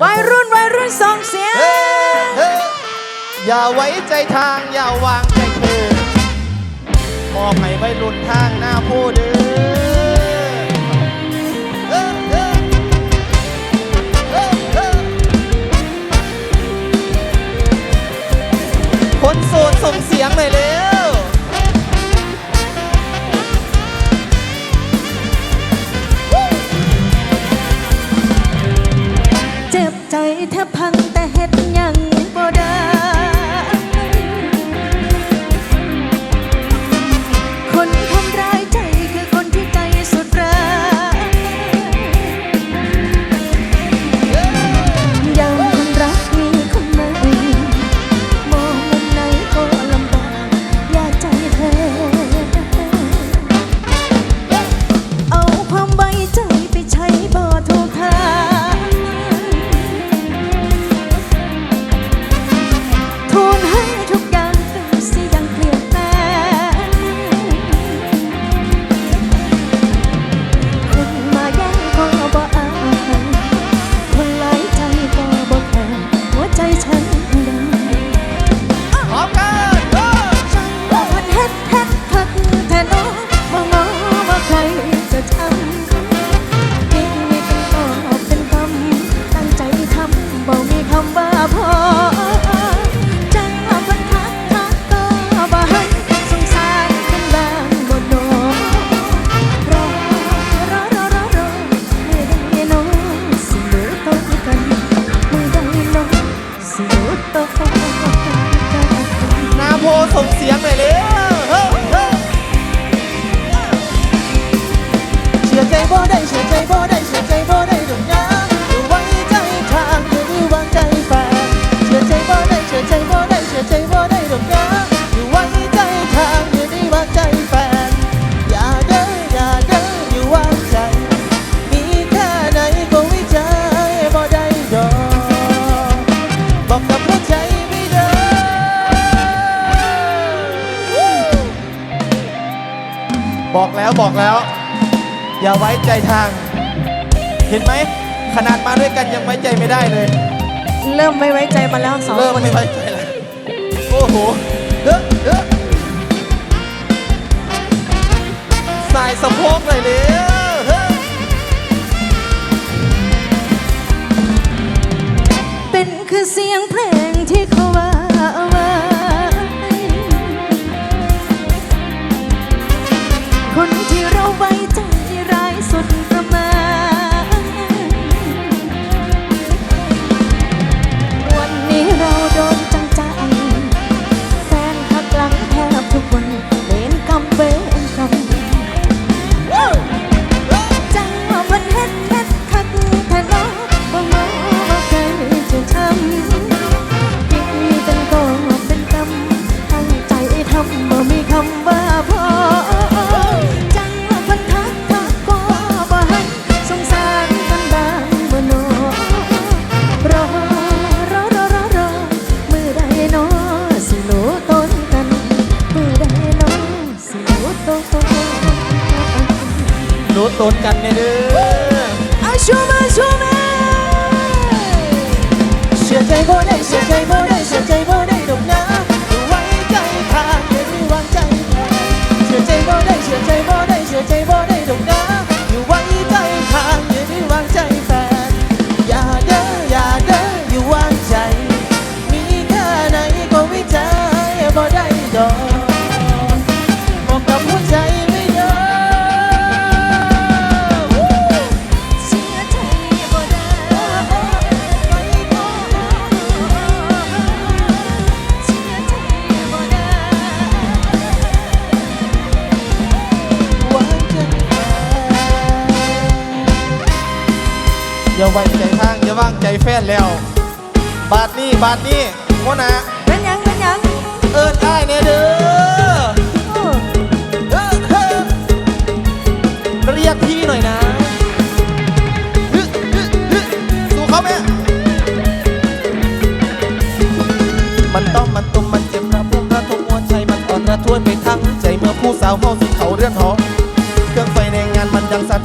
วัยรุ่นวัยรุ่นสองเสียง อย่าไว้ใจทาง อย่าวางใจเธอมอบให้วัยรุ่นทางหน้าผู้เดิน บอกกับหัวใจไม่ได้บอกแล้วบอกแล้ว อย่าไว้ใจทาง เห็นไหม ขนาดมาด้วยกันยังไว้ใจไม่ได้เลย เริ่มไม่ไว้ใจมาแล้วสองเริ่มไม่ไว้ใจแล้วโอ้โหเด้อเด้อสายสะโพกเลยเนี่ยือเสียงเพลงที่เขาว่า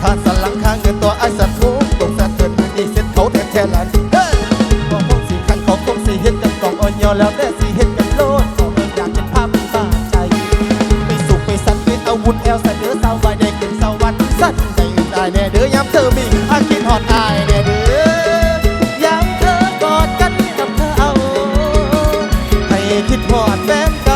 าสันหลังข้างเงินตัวไอ้สัตว์ทุกตกสัตว์เกิดมือนี่เส้นเขาแทบแท้หลานเฮ้ยบอกคงสี่ขันของคงสี่เห็ดกับกองอ่อนยอแล้วแต่สี่เห็ดกับโลดขอเอ่อยากเป็นภาพบ้าใจไปสุกไปสันไปเอาวุธแอลใส่เด้อสาววายได้กินสาววันสั้นใจได้แน่เด้อยามเธอมีอาคินหอดอายแน่เด้อยามเธอกอดกันกับเธอเอาให้คิดหอดแฟน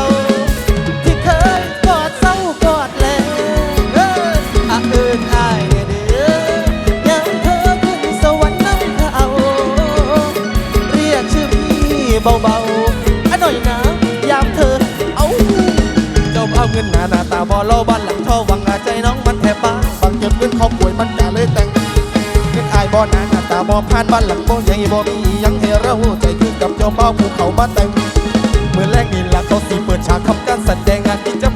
เราบ้านหลังชอวังอาใจน้องมันแทบบ้งบังเกิพื่อนเขาป่วยมันจะเลยแต่งเงินอายบ่อนาหน้าตาบ่อผ่านบ้านหลังโบ่ใหญ่บ่มียังเฮเราใจคือกับเจ้าเป้าภูเขามาแต่งเมื่อแรกนี่ละเขาสีเปิดฉากทำการแสดงงานที่จะ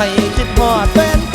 ให้คิดพอดแฟน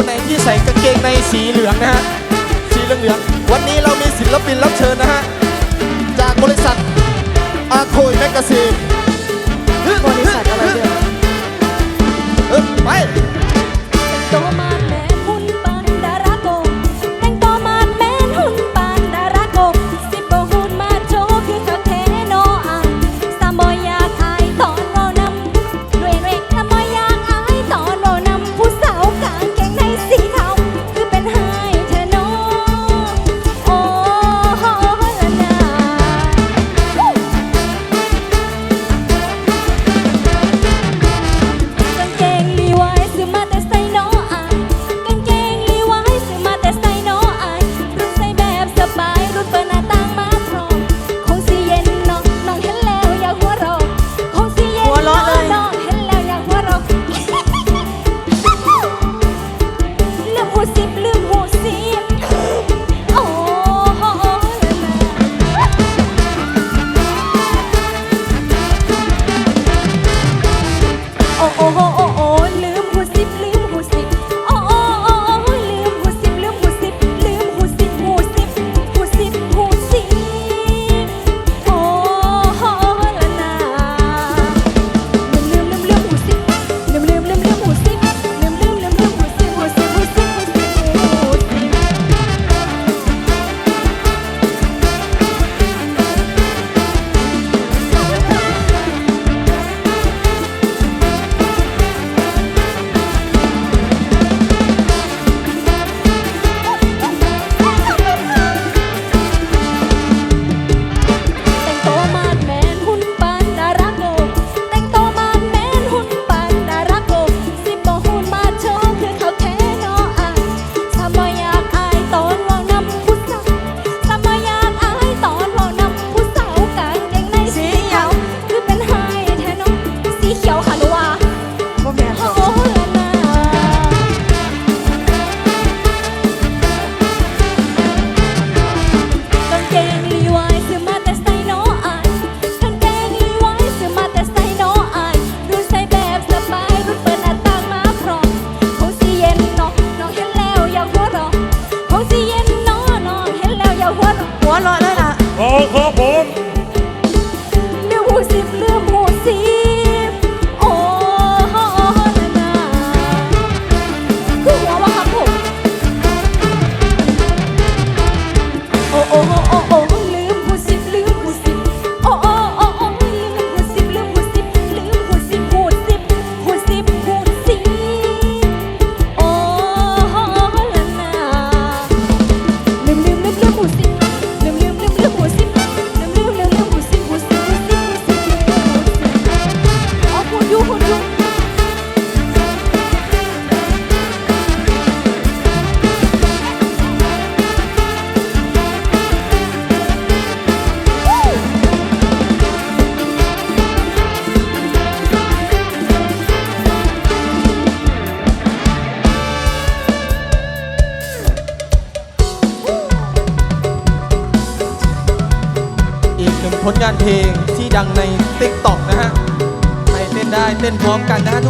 คนไหนที่ใส่กางเกงในสีเหลืองนะฮะสีเหลืองเหลืองวันนี้เรามีศิลปินรับเชิญนะฮะจากบริษัทอาโคยแมกกาซีนบริษัทอะไรเนี่ยไปตัวมา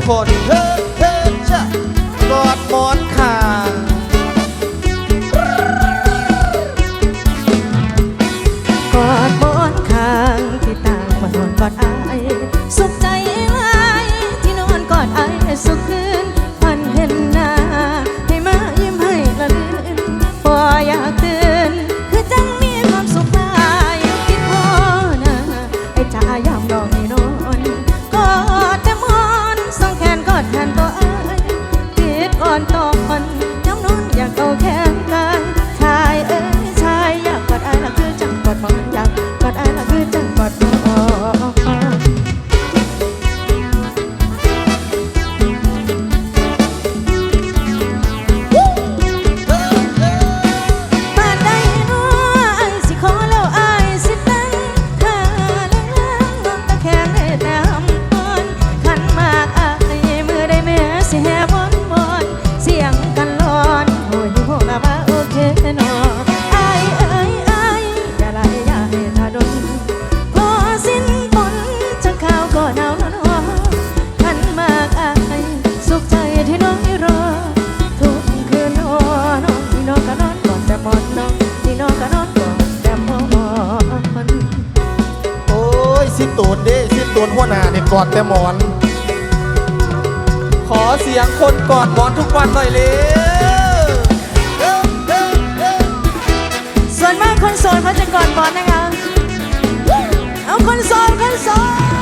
for the โซนพระจักก่อนบอลนะคะ เอาคนโซนคนโซน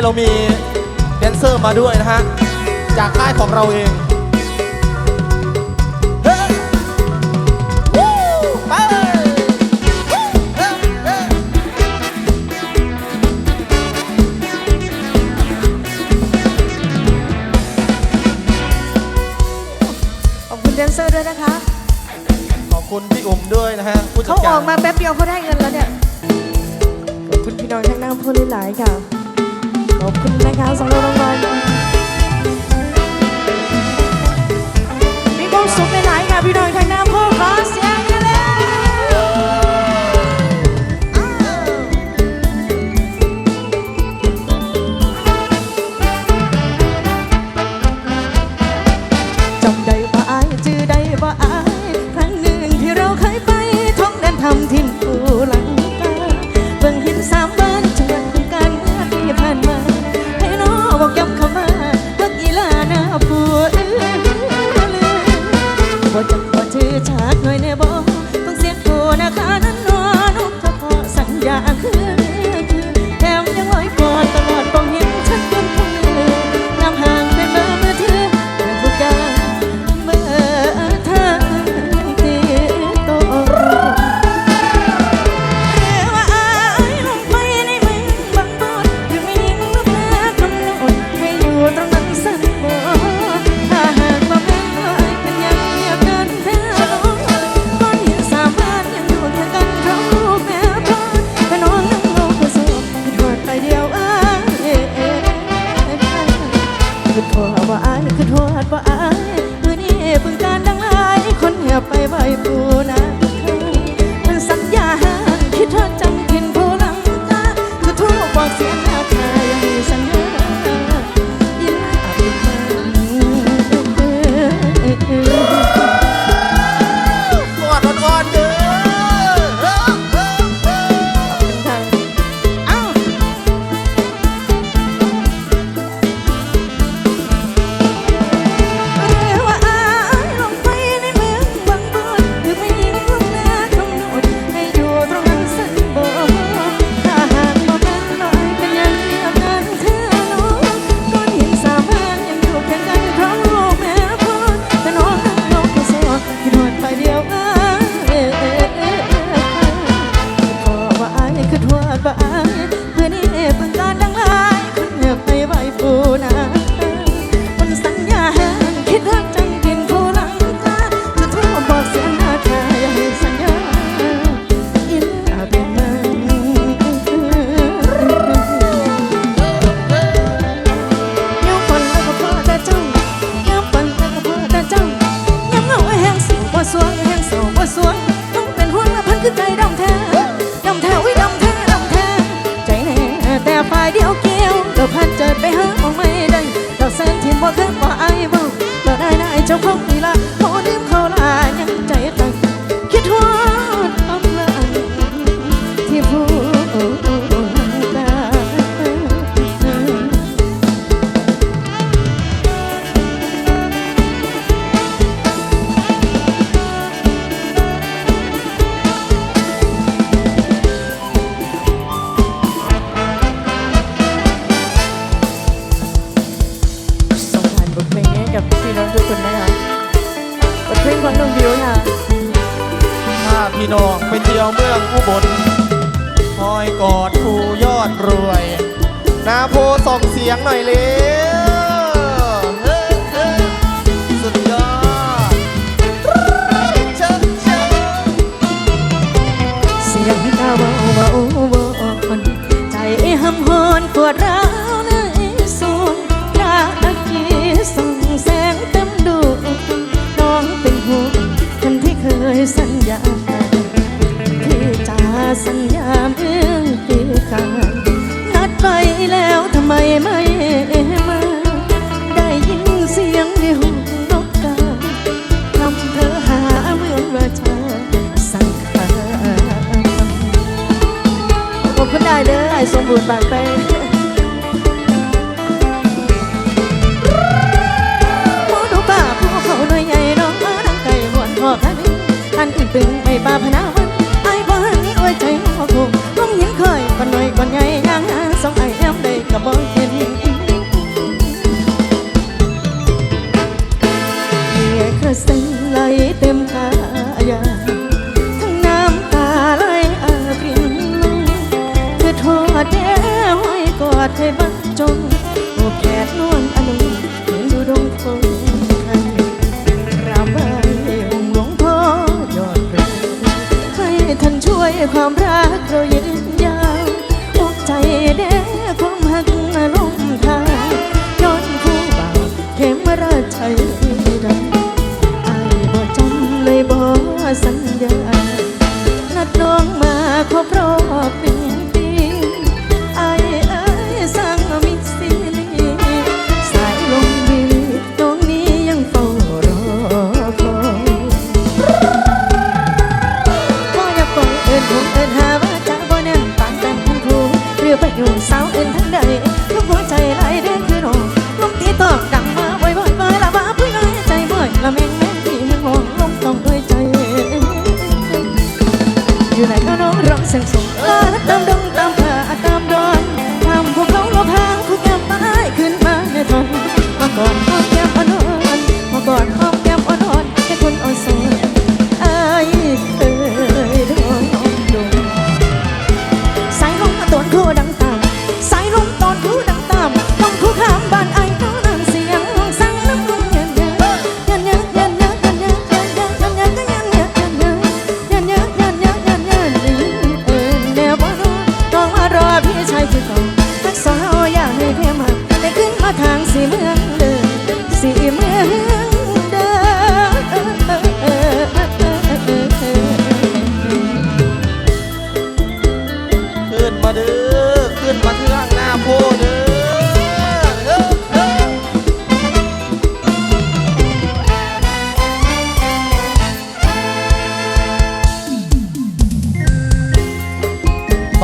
ี้เรามีแดนเซอร์มาด้วยนะฮะ จากค่ายของเราเองขอบคุณแดนเซอร์ด้วยนะคะ ขอบคุณพี่อุ๋มด้วยนะฮะผู้จัดเขาออกมาแป๊บเดียวเขาได้เงินแล้วเนี่ย ขอบคุณพี่น้องทั้งหน้าพูดหลายๆค่ะ ขอบคุณนะคะสำหรับรางวัลมีความสุขในไหนค่ะพี่น้องทางหน้าพ่อคลาส ว่าอายคือโทษว่าอายคือนี่เพิ่งการดังหลายคนเหียบไปใบปู Nếu ได้ยินเสียงในหูนกกาทำเธอหาเหมืนว่าเธสังขารผมก็ได้เด้อสมบูรณ์บางไป i'm sân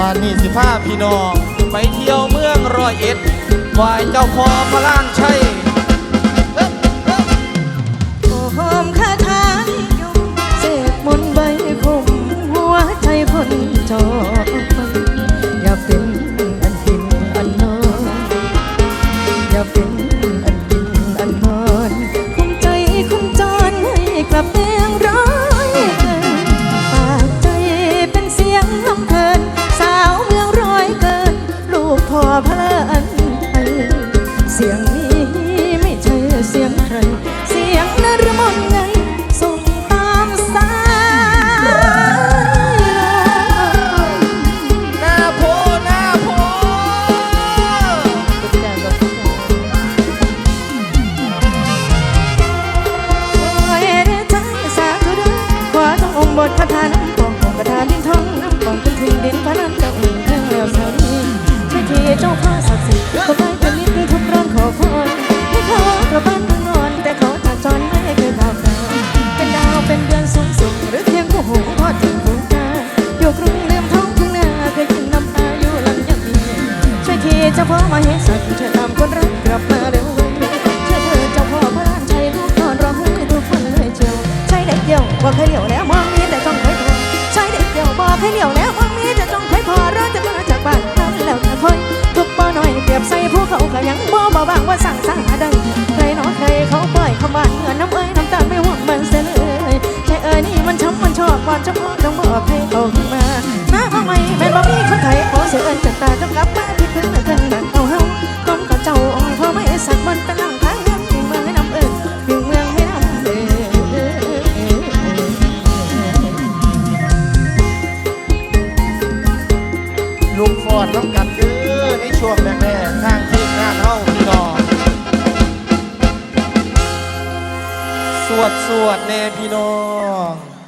านี่สิภาพพี่น้อง ไปเที่ยวเมืองรอยเอ็ดวายเจ้าพอพล่างชัยหอมคาถาเสกมนต์ใบคมหัวใจคนจอ อกให้เหลียวแล้วมองมีแต่จ้องคอยพอเราจะมาจากบ้านนั้นแล้วจะคอยทุกป้อน้อยเปรียบใส่ผู้เขาขยังบ่บ่บางว่าสั่งสาได้ใครหนอใครเขาปล่อยคำหวานเงินน้ำเอ้ยน้ำตาไม่ห่วงมันเสียเลยใช่เอ้ยนี่มันช้ำมันชอบวอนเจ้าพ่อต้องบอกให้เขาขึ้นมาหน้าเอาไม่แม่บ่มีคนไทยขอเสียเอิญจากตาจงกลับมาที่คืนเกินดังเอาเฮาก้มกับเจ้าองค์พ่อไม่สักมันเป็นหลัง อดน้ำกันเด้อในช่วงแรกๆทางทีมงานเฮาพี่น้องสวดสวดแน่พี่น้อง